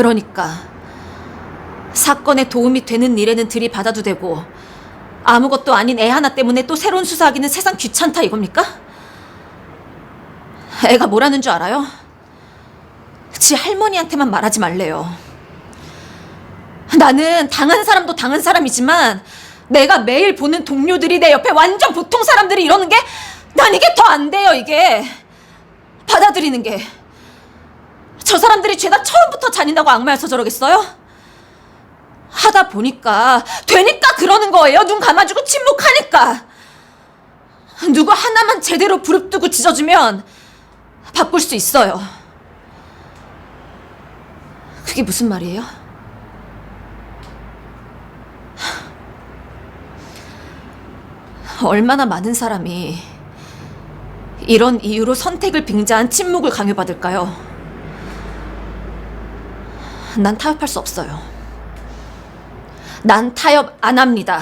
그러니까 사건에 도움이 되는 일에는 들이받아도 되고 아무것도 아닌 애 하나 때문에 또 새로운 수사하기는 세상 귀찮다 이겁니까? 애가 뭐라는 줄 알아요? 지 할머니한테만 말하지 말래요. 나는 당한 사람도 당한 사람이지만 내가 매일 보는 동료들이 내 옆에 완전 보통 사람들이 이러는 게 난 이게 더 안 돼요 이게 받아들이는 게 저 사람들이 죄다 처음부터 잔인하고 악마여서 저러겠어요? 하다 보니까 되니까 그러는 거예요 눈 감아주고 침묵하니까 누구 하나만 제대로 부릅뜨고 짖어주면 바꿀 수 있어요 그게 무슨 말이에요? 얼마나 많은 사람이 이런 이유로 선택을 빙자한 침묵을 강요받을까요? 난 타협할 수 없어요. 난 타협 안 합니다.